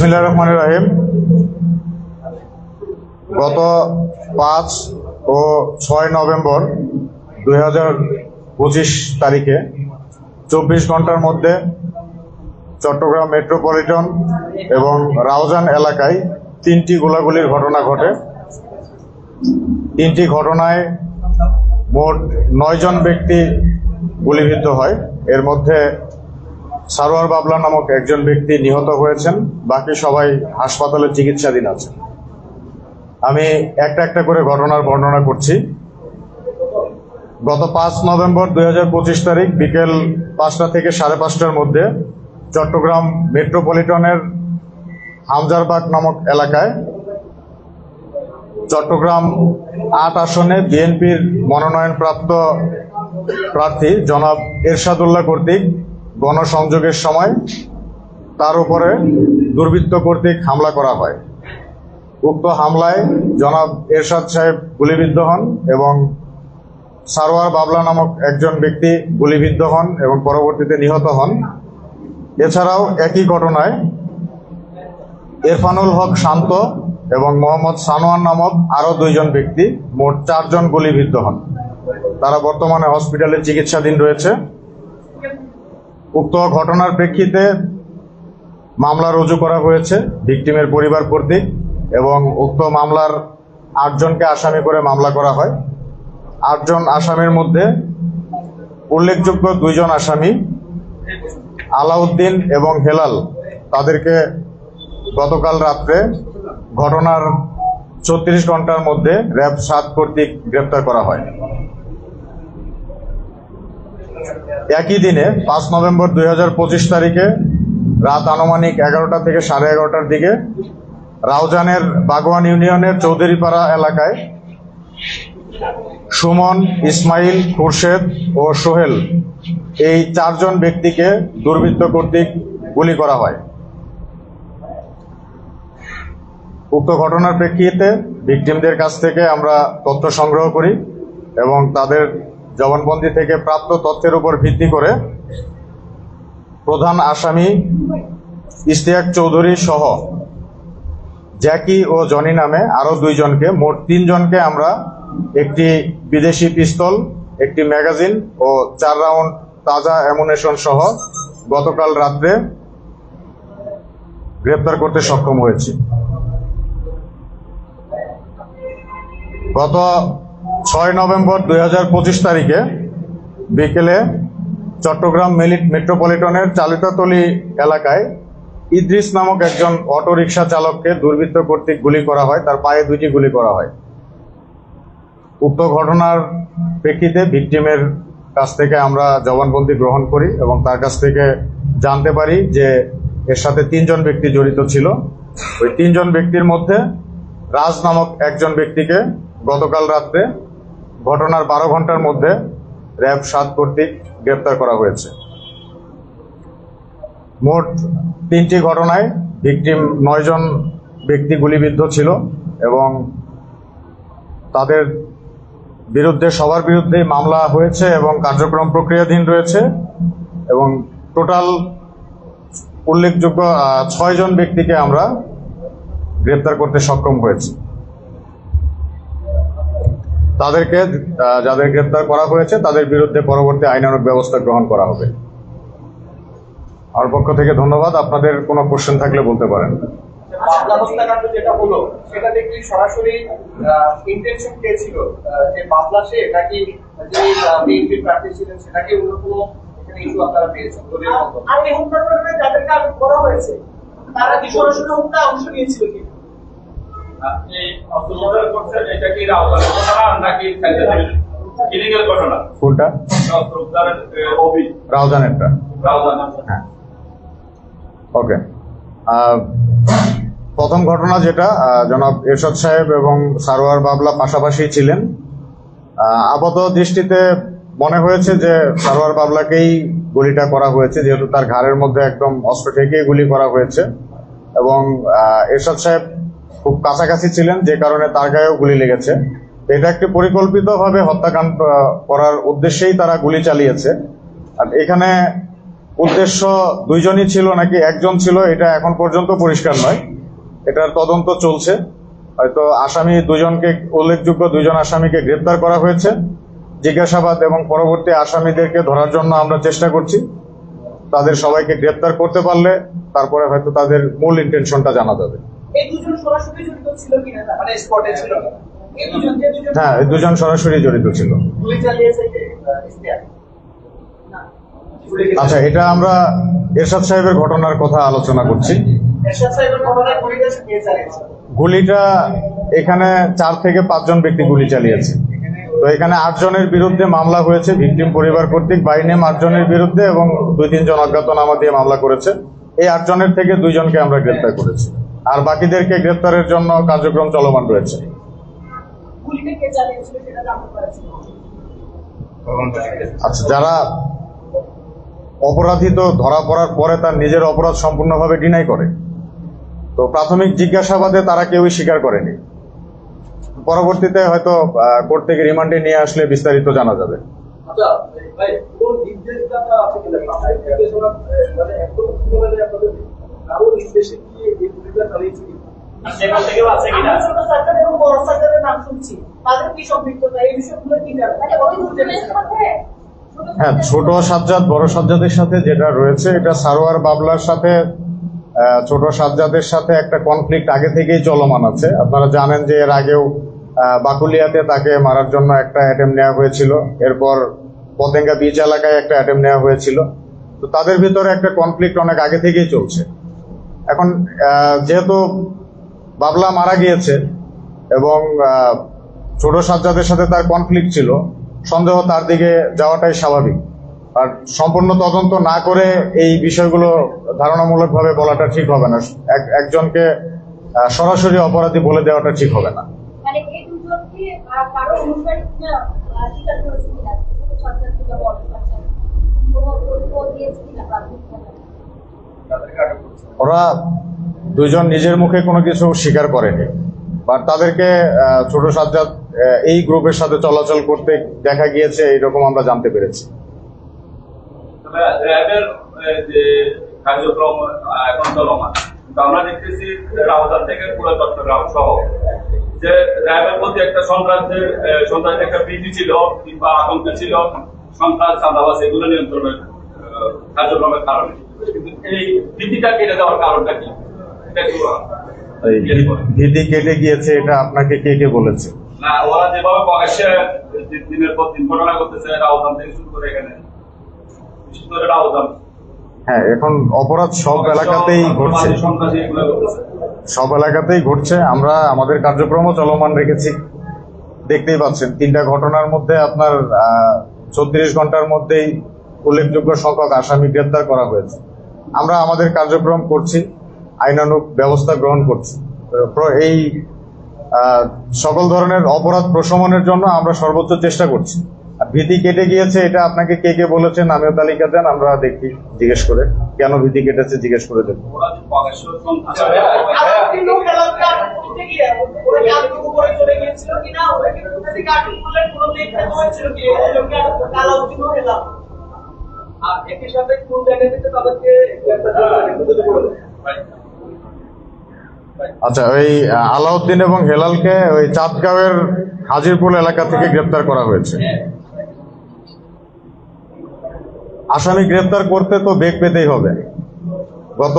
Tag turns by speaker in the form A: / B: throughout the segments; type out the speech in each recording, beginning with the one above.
A: বিসমিল্লা রহমান রাহিম। গত পাঁচ ও ছয় নভেম্বর দুই হাজার পঁচিশ তারিখে চব্বিশ ঘণ্টার মধ্যে চট্টগ্রাম মেট্রোপলিটন এবং রাউজান এলাকায় তিনটি গোলাগুলির ঘটনা ঘটে। তিনটি ঘটনায় মোট নয়জন ব্যক্তি গুলিবিদ্ধ হয়। এর মধ্যে সারোয়ার বাবলা নামক একজন ব্যক্তি নিহত হয়েছেন। বাকি সবাই হাসপাতালে চিকিৎসাধীন আছেন। আমি একটা একটা করে ঘটনার বর্ণনা করছি। গত পাঁচ নভেম্বর দুই হাজার পঁচিশ তারিখ বিকেল পাঁচটা থেকে সাড়ে পাঁচটার মধ্যে চট্টগ্রাম মেট্রোপলিটনের হামজারবাগ নামক এলাকায় চট্টগ্রাম আট আসনে বিএনপির মনোনয়নপ্রাপ্ত প্রার্থী জনাব এরশাদুল্লাহ কর্তৃক গণসংযোগের সময় তার উপরে দুর্বৃত্ত কর্তৃক হামলা করা হয়। উক্ত হামলায় জনাব এরশাদ সাহেব গুলিবিদ্ধ হন এবং সারোয়ার বাবলা নামক একজন ব্যক্তি গুলিবিদ্ধ হন এবং পরবর্তীতে নিহত হন। এছাড়াও একই ঘটনায় এরফানুল হক শান্ত এবং মোহাম্মদ সানোয়ার নামক আরও দুইজন ব্যক্তি, মোট চারজন গুলিবিদ্ধ হন। তারা বর্তমানে হসপিটালে চিকিৎসাধীন রয়েছে। উক্ত ঘটনার প্রেক্ষিতে মামলা রুজু করা হয়েছে ভিকটিমের পরিবার কর্তৃক, এবং উক্ত মামলার আটজনকে আসামি করে মামলা করা হয়। আটজন আসামির মধ্যে উল্লেখযোগ্য দুইজন আসামি, আলাউদ্দিন এবং হেলাল, তাদেরকে গতকাল রাত্রে ঘটনার ছত্রিশ ঘণ্টার মধ্যে র্যাব সাত কর্তৃক গ্রেপ্তার করা হয়। একই দিনে পাঁচ নভেম্বর দু হাজার পঁচিশ তারিখে রাত আনুমানিক এগারোটা থেকে সাড়ে এগারোটার দিকে রাউজানের বাগওয়ান ইউনিয়নের চৌধুরীপাড়া এলাকায় সুমন, ইসমাইল, খুরশেদ ও সোহেল এই চারজন ব্যক্তিকে দুর্বৃত্ত কর্তৃক গুলি করা হয়। উক্ত ঘটনার প্রেক্ষিতে ভিকটিমদের কাছ থেকে আমরা তথ্য সংগ্রহ করি এবং তাদের জবানবন্দি থেকে প্রাপ্ত তথ্যের উপর ভিত্তি করে প্রধান আসামি ইশতিয়াক চৌধুরী সহ জ্যাকি ও জনি নামে আরও দুইজনকে, মোট তিনজনকে আমরা একটি বিদেশি পিস্তল, একটি ম্যাগাজিন ও চার রাউন্ড তাজা অ্যামুনেশন সহ গতকাল রাত্রে গ্রেপ্তার করতে সক্ষম হয়েছি। গত ছয় নভেম্বর দুই হাজার পঁচিশ তারিখে বিকেলে চট্টগ্রাম মেট্রোপলিটনের চালিতাতলি এলাকায় ইদ্রিস নামক একজন অটোরিকশা চালককে দুর্বৃত্ত কর্তৃক গুলি করা হয়, তার পায়ে দুইটি গুলি করা হয়। উক্ত ঘটনার প্রেক্ষিতে ভিকটিমের কাছ থেকে আমরা জবানবন্দি গ্রহণ করি এবং তার কাছ থেকে জানতে পারি যে এর সাথে তিনজন ব্যক্তি জড়িত ছিল। ওই তিনজন ব্যক্তির মধ্যে রাজ নামক একজন ব্যক্তিকে গতকাল রাত্রে ঘটনার বারো ঘণ্টার মধ্যে র্যাব সাত কর্তৃক গ্রেপ্তার করা হয়েছে। মোট তিনটি ঘটনায় ভিকটিম নয়জন ব্যক্তি গুলিবিদ্ধ ছিল এবং তাদের বিরুদ্ধে, সবার বিরুদ্ধেই মামলা হয়েছে এবং কার্যক্রম প্রক্রিয়াধীন রয়েছে এবং টোটাল উল্লেখযোগ্য ছয়জন ব্যক্তিকে আমরা গ্রেপ্তার করতে সক্ষম হয়েছি। তাদেরকে যাদের গ্রেপ্তার করা হয়েছে তাদের বিরুদ্ধে পরবর্তী আইনানুগ ব্যবস্থা গ্রহণ করা হবে। আমার পক্ষ থেকে ধন্যবাদ। আপনাদের কোনো কোশ্চেন থাকলে বলতে পারেন।
B: হত্যাকাণ্ড যেটা হলো সেটা দেখি সরাসরি ইন্টেনশন কে ছিল? যে সে নাকি যে বিএনপি প্রার্থী ছিলেন সেটাকে অন্য কোনো এখানে ইস্যু আপনারা পেয়েছেন দলীয় মতো
C: আর এই হত্যাকাণ্ডে যাদেরকে আটক করা হয়েছে তারা কি সরাসরি হত্যা অংশ নিয়েছিল কি?
A: কোনটা?
D: অস্ত্রোপচারের
A: রাউজানেরটা হ্যাঁ। ওকে। প্রথম ঘটনা যেটা জনাব এরশাদ সাহেব এবং সারোয়ার বাবলা পাশাপাশি ছিলেন। আপাত দৃষ্টিতে মনে হয়েছে যে সারোয়ার বাবলাকেই গুলিটা করা হয়েছে যেহেতু তার ঘাড়ের মধ্যে একদম অস্ত্র ঠেকিয়ে গুলি করা হয়েছে। এবং এরশাদ সাহেব খুব কাছাকাছি ছিলেন, যে কারণে তার গায়েও গুলি লেগেছে। এটা একটি পরিকল্পিতভাবে হত্যাকাণ্ড করার উদ্দেশ্যেই তারা গুলি চালিয়েছে। আর এখানে উদ্দেশ্য দুইজনই ছিল নাকি একজন ছিল, এটা এখন পর্যন্ত পরিষ্কার নয়। এটার তদন্ত চলছে। হয়তো আসামি দুজনকে, উল্লেখযোগ্য দুজন আসামিকে গ্রেপ্তার করা হয়েছে। জিজ্ঞাসাবাদ এবং পরবর্তী আসামিদেরকে ধরার জন্য আমরা চেষ্টা করছি। তাদের সবাইকে গ্রেপ্তার করতে পারলে, তারপরে হয়তো তাদের মূল ইন্টেনশনটা জানা যাবে।
C: এই দুজন সরাসরি জড়িত ছিল কিনা?
B: মানে স্পটে ছিল
A: হ্যাঁ দুজন সরাসরি জড়িত ছিল। আচ্ছা এটা আমরা এরশাদ সাহেবের ঘটনার কথা আলোচনা করছি।
B: গুলিটা
A: এখানে চার থেকে পাঁচজন ব্যক্তি গুলি চালিয়েছে। তো এখানে আটজনের বিরুদ্ধে মামলা হয়েছে ভিকটিম পরিবার কর্তৃক বাইনে আটজনের বিরুদ্ধে এবং দুই তিনজন অজ্ঞাতনামা দিয়ে মামলা করেছে। এই আটজনের থেকে দুইজনকে আমরা গ্রেপ্তার করেছি। আর বাকিদেরকে গ্রেপ্তারের জন্য কার্যক্রম চলমান রয়েছে। আচ্ছা যারা অপরাধী তো ধরা পড়ার পরে তার নিজের অপরাধ সম্পূর্ণভাবে ডিনাই করে। তো প্রাথমিক জিজ্ঞাসাবাদে তারা কেউই স্বীকার করেনি। পরবর্তীতে হয়তো কোর্ট থেকে রিমান্ডে নিয়ে আসলে বিস্তারিত জানা যাবে।
B: আচ্ছা কারও নির্দেশে কি এই চালিয়েছে
C: সাথে?
A: হ্যাঁ ছোট সাজ্জাদ বড় সাজ্জাদের সাথে যেটা রয়েছে এটা সারোয়ার বাবলার সাথে ছোট সাজ্জাদের সাথে একটা কনফ্লিক্ট আগে থেকেই চলমান আছে। আপনারা জানেন যে এর আগেও আহ, বাকুলিয়াতে তাকে মারার জন্য একটা অ্যাটেম্প নেওয়া হয়েছিল। এরপর পতেঙ্গা বিচ এলাকায় একটা অ্যাটেম্প নেওয়া হয়েছিল। তো তাদের ভিতরে একটা কনফ্লিক্ট অনেক আগে থেকেই চলছে। এখন যেহেতু বাবলা মারা গিয়েছে এবং ছোট সাজ্জাদের সাথে তার কনফ্লিক্ট ছিল, সন্দেহ তার দিকে যাওয়াটাই স্বাভাবিক। আর সম্পূর্ণ তদন্ত না করে এই বিষয়গুলো ধারণামূলকভাবে বলাটা ঠিক হবে না। এক- একজনকে সরাসরি অপরাধী বলে দেওয়াটা ঠিক হবে না
E: মানে এই দুজনকে আহ, কারও অনুসারী কিনা আহ, স্বীকার করেছে কিনা ছোট সন্তান থেকে বড় সন্তান কোনো পরিচয় দিয়েছে কিনা প্রাথমিকভাবে
B: তাদেরকে আটক করেছে
A: ওরা দুইজন নিজের মুখে কোনো কিছু স্বীকার করেনি। বা তাদেরকে ছোট সাজ্জাদ এই গ্রুপের সাথে চলাচল করতে দেখা গিয়েছে, এইরকম আমরা জানতে পেরেছি।
D: কার্যক্রম আমরা থেকে র্যাবের প্রতি একটা একটা ছিল কিংবা আতঙ্ক ছিল, সন্ত্রাস চাঁদাবাস এগুলো নিয়ন্ত্রণের কার্যক্রমের কারণে। কিন্তু এই ভীতিটা কেটে দেওয়ার কারণটা কি।
A: ভীতি কেটে গিয়েছে এটা আপনাকে কে কে বলেছে?
D: না ওরা যেভাবে প্রকাশ্যে দিনের পর দিন ঘটনা করতেছে থেকে শুরু করে এখানে। বিশেষ করে রাউজান
A: হ্যাঁ এখন অপরাধ সব এলাকাতেই ঘটছে। সব এলাকাতেই ঘটছে আমরা আমাদের কার্যক্রমও চলমান রেখেছি। দেখতেই পাচ্ছেন তিনটা ঘটনার মধ্যে আপনার চৌত্রিশ ঘণ্টার মধ্যেই উল্লেখযোগ্য সংখ্যক আসামি গ্রেপ্তার করা হয়েছে। আমরা আমাদের কার্যক্রম করছি আইনানুগ ব্যবস্থা গ্রহণ করছি। এই সকল ধরনের অপরাধ প্রশমনের জন্য আমরা সর্বোচ্চ চেষ্টা করছি। ভীতি কেটে গিয়েছে, এটা আপনাকে কে কে বলেছেন নামীয় তালিকা দেন, আমরা দেখি, জিজ্ঞেস করে। কেন ভীতি কেটেছে, জিজ্ঞেস করে দেবো
C: কিনা
B: আর একই সাথে কোন জায়গা থেকে তাদেরকে।
A: আচ্ছা ওই আলাউদ্দিন এবং হেলালকে ওই চাঁদগাঁওয়ের হাজিরপুর এলাকা থেকে গ্রেপ্তার করা হয়েছে। আসামি গ্রেপ্তার করতে তো বেগ পেতেই হবে। গত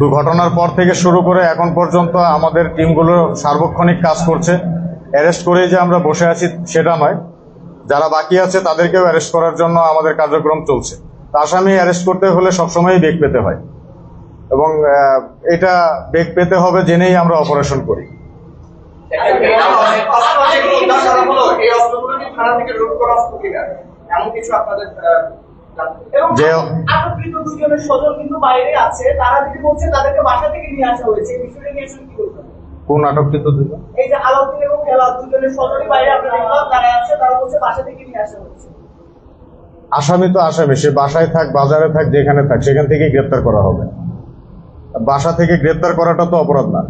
A: দুর্ঘটনার পর থেকে শুরু করে এখন পর্যন্ত আমাদের টিমগুলো সার্বক্ষণিক কাজ করছে। অ্যারেস্ট করেই যে আমরা বসে আছি সেটা নয়। যারা বাকি আছে তাদেরকেও অ্যারেস্ট করার জন্য আমাদের কার্যক্রম চলছে। আসামি অ্যারেস্ট করতে হলে সবসময়ই বেগ পেতে হয়। এবং এটা বেগ পেতে হবে জেনেই আমরা অপারেশন করি। যে
C: আটককৃত দুজনের স্বজন কিন্তু বাইরে আছে তারা যদি বলছে তাদেরকে বাসা থেকে নিয়ে আসা হয়েছে বিষয়টা নিয়ে আসলে কি বলবেন?
A: কোন আটককৃত দুজন
C: এই যে আলাউদ্দিন এবং দুজনের স্বজনই বাইরে আমরা দেখলাম তারা আছে তারা বলছে বাসা থেকে নিয়ে আসা হয়েছে
A: আসামি তো আসামি সে বাসায় থাক বাজারে থাক যেখানে থাক সেখান থেকেই গ্রেপ্তার করা হবে। বাসা থেকে গ্রেপ্তার করাটা তো অপরাধ না।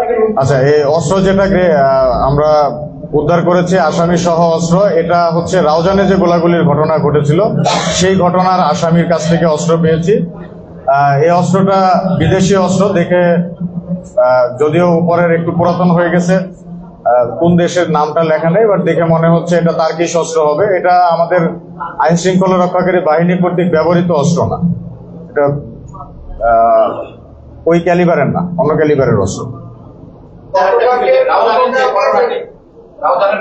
B: থেকে
A: আচ্ছা এই অস্ত্র যেটা আমরা উদ্ধার করেছে আসামি সহ অস্ত্র এটা হচ্ছে রাউজানে যে গোলাগুলির ঘটনা ঘটেছিল সেই ঘটনার আসামির কাছ থেকে অস্ত্র পেয়েছি। এই অস্ত্রটা বিদেশি অস্ত্র দেখে যদিও উপরের একটু পুরাতন হয়ে গেছে কোন দেশের নামটা লেখা নেই বাট দেখে মনে হচ্ছে এটা তার্কিশ অস্ত্র হবে। এটা আমাদের আইন শৃঙ্খলা রক্ষাকারী বাহিনী কর্তৃক ব্যবহৃত অস্ত্র না। এটা ওই ক্যালিবারের না, অন্য ক্যালিবারের অস্ত্র।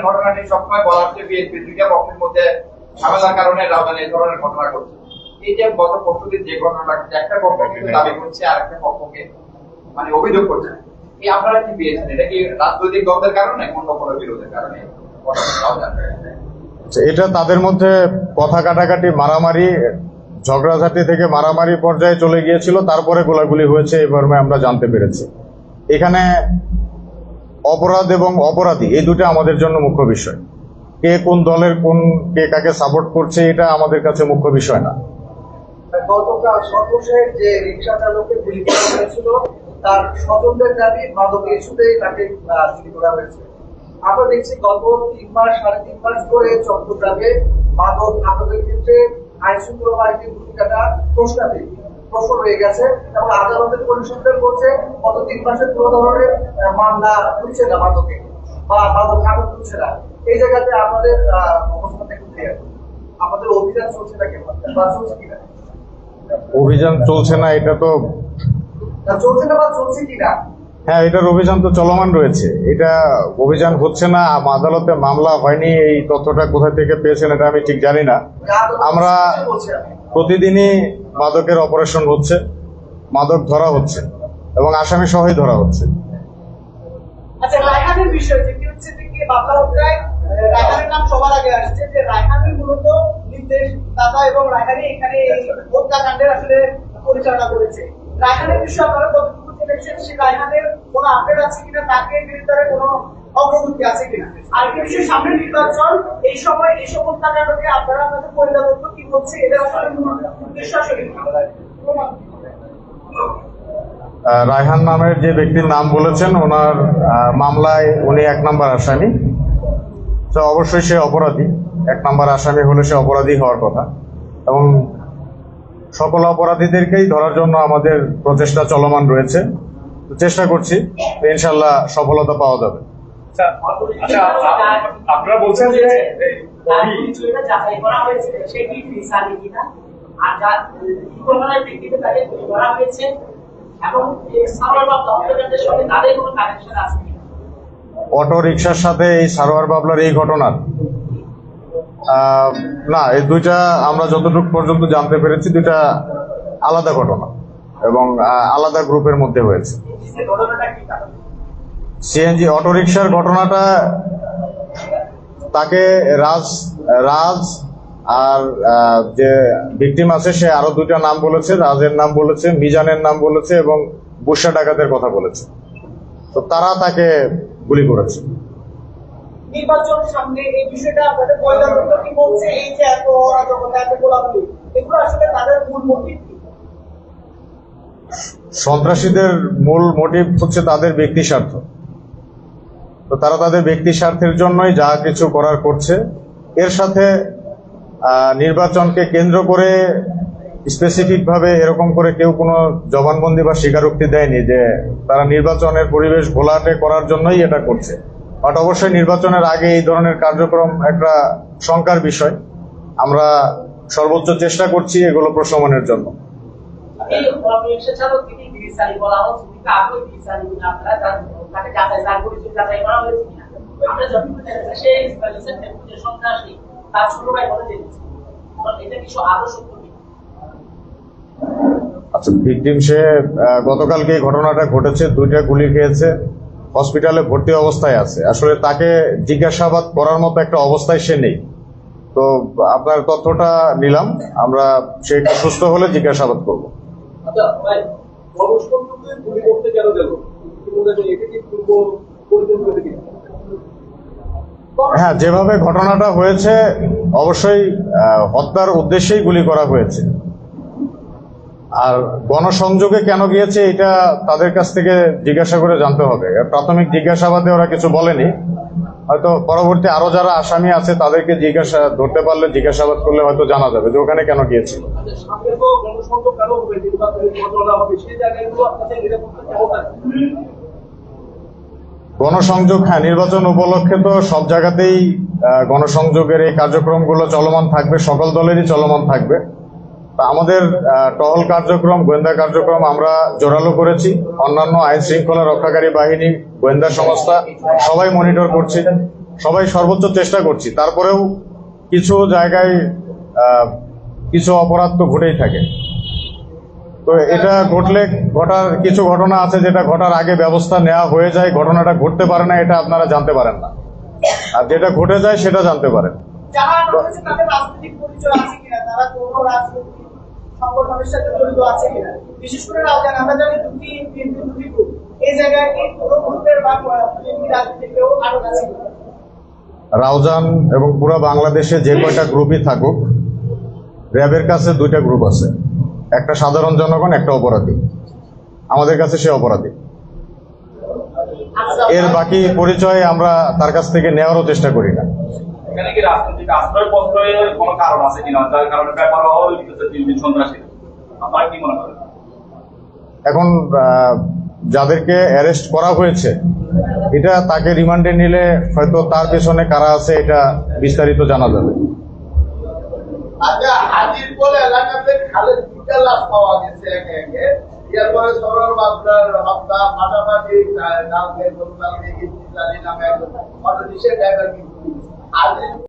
F: ঘটনাটি সবসময় বলা হচ্ছে, বিএনপি দুইটা পক্ষের মধ্যে ঝামেলার কারণে রাউজানে এই ধরনের ঘটনা ঘটছে। যে গত পরশুদিন যে ঘটনাটা একটা পক্ষ কিন্তু দাবি করছে আর একটা পক্ষকে মানে অভিযোগ করছে। এই আপনারা কি পেয়েছেন? এটা কি রাজনৈতিক দ্বন্দ্বের কারণে অন্য কোনো বিরোধের কারণে?
A: আচ্ছা, এটা তাদের মধ্যে কথা কাটাকাটি মারামারি ঝগড়াঝাটি থেকে মারামারি পর্যায়ে চলে গিয়েছিল তারপরে গোলাগুলি হয়েছে এই মর্মে আমরা জানতে পেরেছি। এখানে অপরাধ এবং অপরাধী এই দুটো আমাদের জন্য মুখ্য বিষয়। কে কোন দলের কোন কে কাকে সাপোর্ট করছে এটা আমাদের কাছে মুখ্য বিষয় না।
C: গতকাল সর্বশেষ যে রিক্সা চালককে গুলি করা হয়েছিল, তার স্বজনদের দাবি মাদক ইস্যুতেই তাকে গুলি করা হয়েছে। আমরা দেখছি গত তিন মাস, সাড়ে তিন মাস ধরে চট্টগ্রামে মাদক আটকের ক্ষেত্রে আইন শৃঙ্খলা বাহিনীর ভূমিকাটা প্রশ্নাতীত, প্রশ্ন রয়ে গেছে এবং আদালতের পরিসংখ্যান করছে গত তিন মাসের কোনো ধরনের মামলা হচ্ছে না মাদকে বা মাদক আটক হচ্ছে না। এই জায়গাতে আমাদের অবস্থানটা clear। আমাদের অভিযান চলছে না কেমন বা চলছে কিনা?
A: অভিযান চলছে না এটা তো হ্যাঁ এটার অভিযান তো চলমান রয়েছে। এটা অভিযান হচ্ছে না আদালতে মামলা হয়নি এই তথ্যটা কোথা থেকে পেয়েছেন এটা আমি ঠিক জানি না। আমরা প্রতিদিনই মাদকের অপারেশন হচ্ছে মাদক ধরা হচ্ছে এবং আসামি সহই ধরা হচ্ছে।
C: আচ্ছা রায়হানের বিষয় যেটি হচ্ছে যে কি বাবলা রায়হানের নাম সবার আগে আসছে যে রায়হানই মূলত নির্দেশ দাতা এবং এখানে এই হত্যাকাণ্ডের আসলে পরিচালনা করেছে। রায়হানের বিষয়ে আপনারা কতটুকু জেনেছেন সেই রায়হানের কোনো আপডেট আছে কিনা তাকে কোনো অগ্রগতি আছে কিনা? আর কি বিষয় সামনে নির্বাচন এই সময় এই সব হত্যাকাণ্ডকে আপনারা আপনাদের পরিণত কি হচ্ছে এদের আসলে উদ্দেশ্য আসলে
A: রায়হান নামের যে ব্যক্তির নাম বলেছেন ওনার আহ, মামলায় উনি এক নম্বর আসামি। তো অবশ্যই সে অপরাধী। এক নম্বর আসামি হলে সে অপরাধী হওয়ার কথা। এবং সকল অপরাধীদেরকেই ধরার জন্য আমাদের প্রচেষ্টা চলমান রয়েছে। তো চেষ্টা করছি ইনশাল্লাহ সফলতা পাওয়া যাবে।
D: আচ্ছা আচ্ছা আপ- আপনারা বলছেন যে
G: এবং
A: অটো রিক্সার সাথে এই সারোয়ার বাবলার এই ঘটনার। না, এই দুইটা আমরা যতটুকু পর্যন্ত জানতে পেরেছি, দুইটা আলাদা ঘটনা এবং আলাদা গ্রুপের মধ্যে হয়েছে। সিএনজি অটোরিকশার ঘটনাটা তাকে রাজ রাজ আর যে ভিকটিম আছে, সে আরও দুইটা নাম বলেছে, রাজের নাম বলেছে, মিজানের নাম বলেছে এবং বুসা ডাকাতের কথা বলেছে। তো তারা তাকে গুলি করেছে।
C: নির্বাচন সামনে এই বিষয়টা আপনাদের মহিলা কি বলছে এই যে এত অরাজকতা এত গোলাগুলি এগুলো আসলে তাদের মূল মোটিভ
A: সন্ত্রাসীদের মূল মোটিভ হচ্ছে তাদের ব্যক্তি স্বার্থ। তো তারা তাদের ব্যক্তি স্বার্থের জন্যই যা কিছু করার করছে। এর সাথে আহ, নির্বাচনকে কেন্দ্র করে স্পেসিফিক ভাবে এরকম করে কেউ কোনো জবানবন্দি বা স্বীকারোক্তি দেয়নি যে তারা নির্বাচনের পরিবেশ ঘোলাটে করার জন্যই এটা করছে। বাট অবশ্যই নির্বাচনের আগে এই ধরনের কার্যক্রম একটা শঙ্কার বিষয়। আমরা সর্বোচ্চ চেষ্টা করছি এগুলো প্রশমনের জন্য।
G: আমরা যখন সে বলেছেন যে সন্ত্রাসী তার ছোট ভাই বলে জেনেছি কারণ এটা কিছু আদর্শ কর্মী
A: আচ্ছা ভিকটিম সে গতকালকে ঘটনাটা ঘটেছে দুইটা গুলি খেয়েছে হসপিটালে ভর্তি অবস্থায় আছে। আসলে তাকে জিজ্ঞাসাবাদ করার মতো একটা অবস্থায় সে নেই। তো আপনার তথ্যটা নিলাম আমরা সে একটু সুস্থ হলে জিজ্ঞাসাবাদ করব।
B: আচ্ছা হ্যাঁ
A: যেভাবে ঘটনাটা হয়েছে অবশ্যই হত্যার উদ্দেশ্যেই গুলি করা হয়েছে। আর গণসংযোগে কেন গিয়েছে, এটা তাদের কাছ থেকে জিজ্ঞাসা করে জানতে হবে। প্রাথমিক জিজ্ঞাসাবাদে ওরা কিছু বলেনি। হয়তো পরবর্তী আরও যারা আসামি আছে, তাদেরকে জিজ্ঞাসা, ধরতে পারলে জিজ্ঞাসাবাদ করলে হয়তো জানা যাবে যে ওখানে কেন গিয়েছিল
G: গণসংযোগ
A: হ্যাঁ নির্বাচন উপলক্ষে তো সব জায়গাতেই গণসংযোগের এই কার্যক্রমগুলো চলমান থাকবে, সকল দলেরই চলমান থাকবে। আমাদের টহল কার্যক্রম, গোয়েন্দা কার্যক্রম আমরা জোরালো করেছি। অন্যান্য আইন শৃঙ্খলা রক্ষাকারী বাহিনী, গোয়েন্দা সংস্থা, সবাই মনিটর করছি, সবাই সর্বোচ্চ চেষ্টা করছি। তারপরেও কিছু জায়গায় কিছু অপরাধ তো ঘটেই থাকে। তো এটা ঘটলে ঘটার কিছু ঘটনা আছে যেটা ঘটার আগে ব্যবস্থা নেওয়া হয়ে যায়, ঘটনাটা ঘটতে পারে না, এটা আপনারা জানতে পারেন না। আর যেটা ঘটে যায় সেটা জানতে পারেন।
C: সংগঠনের সাথে জড়িত আছে কিনা। বিশেষ করে আমরা জানি দুটি বিএনপি দুটি গ্রুপ এই জায়গায় কি কোনো গ্রুপের বা বিএনপি রাজনীতি কেউ আরও আছে
A: রাউজান এবং পুরো বাংলাদেশে যে কয়টা গ্রুপই থাকুক র্যাবের কাছে দুইটা গ্রুপ আছে। একটা সাধারণ জনগণ একটা অপরাধী। আমাদের কাছে সে অপরাধী।
C: আচ্ছা,
A: এর বাকি পরিচয় আমরা তার কাছ থেকে নেওয়ারও চেষ্টা করি না।
D: এখানে কি রাজনৈতিক আশ্রয় প্রশ্রয়ের কোনো কারণ আছে কিনা? যার কারণে ব্যাপার হওয়া তিন দিন সন্ত্রাসী আপনারা কি মনে করেন?
A: এখন যাদেরকে অ্যারেস্ট করা হয়েছে এটা তাকে রিমান্ডে নিলে হয়তো তার পেছনে কারা আছে এটা বিস্তারিত জানা যাবে।
G: আচ্ছা Aleluia.